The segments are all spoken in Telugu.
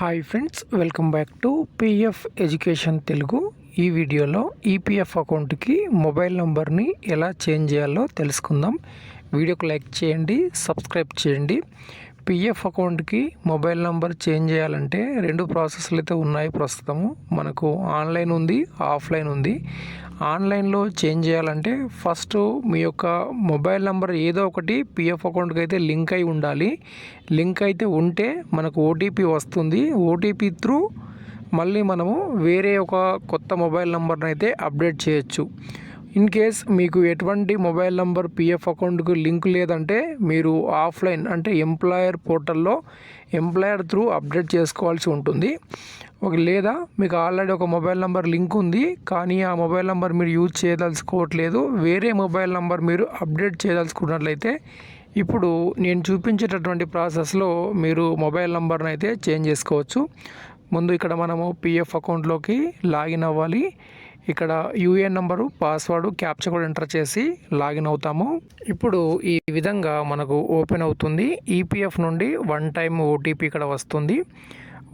Hi friends welcome back to PF education Telugu ఈ వీడియోలో ఈపీఎఫ్ అకౌంట్కి మొబైల్ నెంబర్ని ఎలా చేంజ్ చేయాలో తెలుసుకుందాం. వీడియోకు లైక్ చేయండి సబ్స్క్రైబ్ చేయండి. పిఎఫ్ అకౌంట్కి మొబైల్ నెంబర్ చేంజ్ చేయాలంటే రెండు ప్రాసెస్లు అయితే ఉన్నాయి ప్రస్తుతము. మనకు ఆన్లైన్ ఉంది ఆఫ్లైన్ ఉంది. ఆన్లైన్లో చేంజ్ చేయాలంటే ఫస్ట్ మీ యొక్క మొబైల్ నెంబర్ ఏదో ఒకటి పిఎఫ్ అకౌంట్కి అయితే లింక్ అయి ఉండాలి. లింక్ అయితే ఉంటే మనకు ఓటీపీ వస్తుంది. ఓటీపీ త్రూ మళ్ళీ మనము వేరే ఒక కొత్త మొబైల్ నెంబర్ని అయితే అప్డేట్ చేయొచ్చు. ఇన్ కేస్ మీకు ఎటువంటి మొబైల్ నంబర్ పిఎఫ్ అకౌంట్కు లింక్ లేదంటే మీరు ఆఫ్లైన్ అంటే ఎంప్లాయర్ పోర్టల్లో ఎంప్లాయర్ త్రూ అప్డేట్ చేసుకోవాల్సి ఉంటుంది. ఒక లేదా మీకు ఆల్రెడీ ఒక మొబైల్ నెంబర్ లింక్ ఉంది కానీ ఆ మొబైల్ నెంబర్ మీరు యూజ్ చేయదలుచుకోవట్లేదు వేరే మొబైల్ నెంబర్ మీరు అప్డేట్ చేయదలుచుకున్నట్లయితే ఇప్పుడు నేను చూపించేటటువంటి ప్రాసెస్లో మీరు మొబైల్ నెంబర్ని అయితే చేంజ్ చేసుకోవచ్చు. ముందు ఇక్కడ మనము పిఎఫ్ అకౌంట్లోకి లాగిన్ అవ్వాలి. ఇక్కడ యూఏఎన్ నంబరు పాస్వర్డ్ క్యాప్చర్ కూడా ఎంటర్ చేసి లాగిన్ అవుతాము. ఇప్పుడు ఈ విధంగా మనకు ఓపెన్ అవుతుంది. ఈపీఎఫ్ నుండి వన్ టైం ఓటీపీ ఇక్కడ వస్తుంది.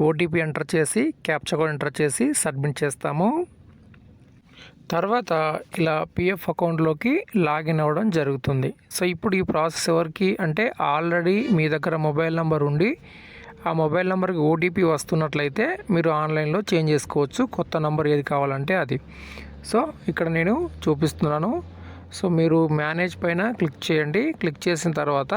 ఓటీపీ ఎంటర్ చేసి క్యాప్చర్ కూడా ఎంటర్ చేసి సబ్మిట్ చేస్తాము. తర్వాత ఇలా పిఎఫ్ అకౌంట్లోకి లాగిన్ అవ్వడం జరుగుతుంది. సో ఇప్పుడు ఈ ప్రాసెస్ ఎవరికి అంటే ఆల్రెడీ మీ దగ్గర మొబైల్ నెంబర్ ఉండి ఆ మొబైల్ నెంబర్కి ఓటీపీ వస్తున్నట్లయితే మీరు ఆన్లైన్లో చేంజ్ చేసుకోవచ్చు. కొత్త నెంబర్ ఏది కావాలంటే అది. సో ఇక్కడ నేను చూపిస్తున్నాను. సో మీరు మేనేజ్ పైన క్లిక్ చేయండి. క్లిక్ చేసిన తర్వాత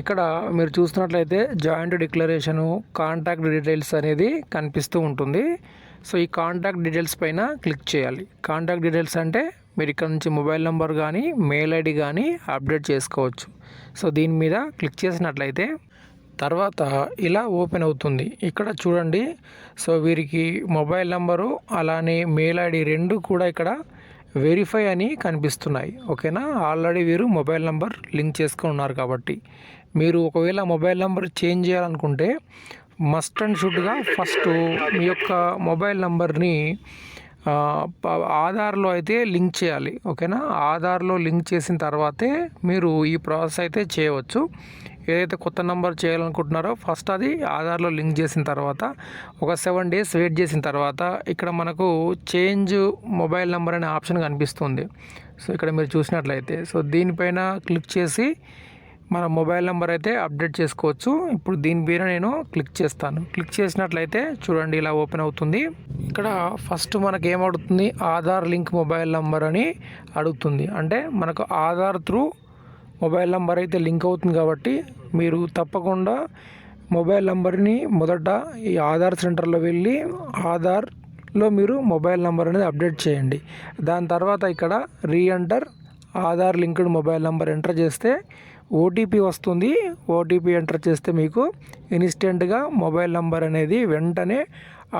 ఇక్కడ మీరు చూస్తున్నట్లయితే జాయింట్ డిక్లరేషను కాంటాక్ట్ డీటెయిల్స్ అనేది కనిపిస్తూ ఉంటుంది. సో ఈ కాంటాక్ట్ డీటెయిల్స్ పైన క్లిక్ చేయాలి. కాంటాక్ట్ డీటెయిల్స్ అంటే మీరు ఇక్కడ నుంచి మొబైల్ నెంబర్ కానీ మెయిల్ ఐడి కానీ అప్డేట్ చేసుకోవచ్చు. సో దీని మీద క్లిక్ చేసినట్లయితే తర్వాత ఇలా ఓపెన్ అవుతుంది. ఇక్కడ చూడండి. సో వీరికి మొబైల్ నెంబరు అలానే మెయిల్ ఐడి రెండు కూడా ఇక్కడ వెరిఫై అని కనిపిస్తున్నాయి. ఓకేనా? ఆల్రెడీ వీరు మొబైల్ నెంబర్ లింక్ చేసుకుని ఉన్నారు కాబట్టి. మీరు ఒకవేళ మొబైల్ నెంబర్ చేంజ్ చేయాలనుకుంటే మస్ట్ అండ్ షుడ్గా ఫస్ట్ మీ యొక్క మొబైల్ నెంబర్ని ఆధార్లో అయితే లింక్ చేయాలి. ఓకేనా? ఆధార్లో లింక్ చేసిన తర్వాతే మీరు ఈ ప్రాసెస్ అయితే చేయవచ్చు. ఏదైతే కొత్త నెంబర్ చేయాలనుకుంటున్నారో ఫస్ట్ అది ఆధార్లో లింక్ చేసిన తర్వాత ఒక సెవెన్ డేస్ వెయిట్ చేసిన తర్వాత ఇక్కడ మనకు చేంజ్ మొబైల్ నెంబర్ అనే ఆప్షన్ కనిపిస్తుంది. సో ఇక్కడ మీరు చూసినట్లయితే సో దీనిపైన క్లిక్ చేసి మన మొబైల్ నెంబర్ అయితే అప్డేట్ చేసుకోవచ్చు. ఇప్పుడు దీని మీద నేను క్లిక్ చేస్తాను. క్లిక్ చేసినట్లయితే చూడండి ఇలా ఓపెన్ అవుతుంది. ఇక్కడ ఫస్ట్ మనకి ఏమడుతుంది? ఆధార్ లింక్ మొబైల్ నెంబర్ అని అడుగుతుంది. అంటే మనకు ఆధార్ త్రూ మొబైల్ నెంబర్ అయితే లింక్ అవుతుంది కాబట్టి మీరు తప్పకుండా మొబైల్ నెంబర్ని మొదట ఈ ఆధార్ సెంటర్లో వెళ్ళి ఆధార్లో మీరు మొబైల్ నెంబర్ అనేది అప్డేట్ చేయండి. దాని తర్వాత ఇక్కడ reenter Aadhaar linked mobile number enter చేస్తే ఓటీపీ వస్తుంది. ఓటీపీ ఎంటర్ చేస్తే మీకు ఇన్స్టెంట్గా మొబైల్ నెంబర్ అనేది వెంటనే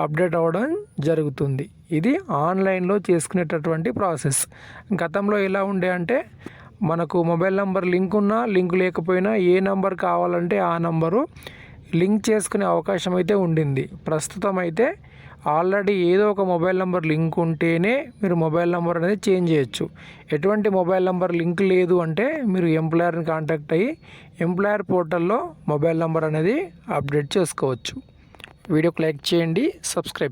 అప్డేట్ అవ్వడం జరుగుతుంది. ఇది ఆన్లైన్లో చేసుకునేటటువంటి ప్రాసెస్. గతంలో ఎలా ఉండే అంటే మనకు మొబైల్ నెంబర్ లింక్ ఉన్నా లింక్ లేకపోయినా ఏ నెంబర్ కావాలంటే ఆ నెంబరు లింక్ చేసుకునే అవకాశం అయితే ఉండింది. ప్రస్తుతం అయితే ఆల్రెడీ ఏదో ఒక మొబైల్ నెంబర్ లింక్ ఉంటేనే మీరు మొబైల్ నెంబర్ అనేది చేంజ్ చేయొచ్చు. ఎటువంటి మొబైల్ నెంబర్ లింక్ లేదు అంటే మీరు ఎంప్లాయర్ని కాంటాక్ట్ అయ్యి ఎంప్లాయర్ పోర్టల్లో మొబైల్ నెంబర్ అనేది అప్డేట్ చేసుకోవచ్చు. వీడియోకి లైక్ చేయండి సబ్స్క్రైబ్